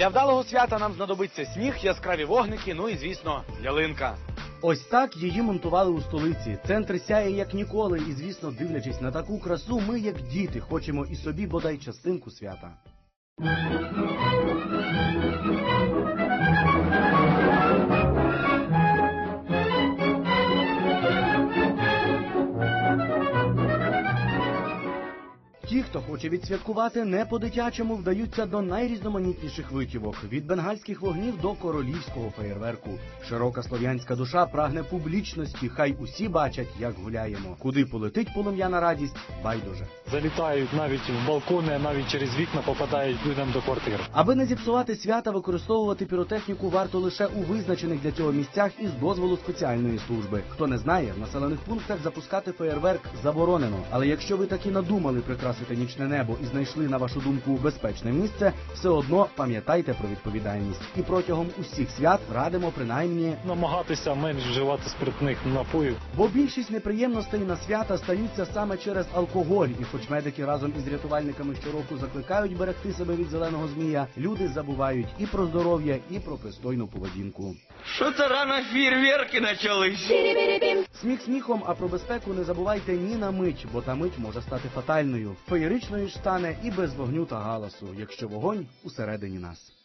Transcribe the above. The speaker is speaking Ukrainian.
Для вдалого свята нам знадобиться сніг, яскраві вогники, ну і звісно, ялинка. Ось так її монтували у столиці. Центр сяє як ніколи, і звісно, дивлячись на таку красу, ми, як діти, хочемо і собі бодай частинку свята. Ті, хто хоче відсвяткувати не по-дитячому, вдаються до найрізноманітніших витівок від бенгальських вогнів до королівського феєрверку. Широка слов'янська душа прагне публічності. Хай усі бачать, як гуляємо. Куди полетить полум'яна радість, байдуже. залітають навіть в балкони, навіть через вікна попадають людям до квартир. Аби не зіпсувати свята, використовувати піротехніку варто лише у визначених для цього місцях із дозволу спеціальної служби. Хто не знає, в населених пунктах запускати феєрверк заборонено. Але якщо ви таки надумали прикрасити нічне небо і знайшли на вашу думку безпечне місце, все одно пам'ятайте про відповідальність. І протягом усіх свят радимо принаймні. Намагатися менш вживати спиртних напоїв. Бо більшість неприємностей на свята стаються саме через алкоголь, і хоч медики разом із рятувальниками щороку закликають берегти себе від зеленого змія, люди забувають і про здоров'я, і про пристойну поведінку. Что-то рано фейерверки начались. Сміх сміхом, а про безпеку не забувайте ні на мить, бо та мить може стати фатальною. Феєричною стане і без вогню та галасу, якщо вогонь усередині нас.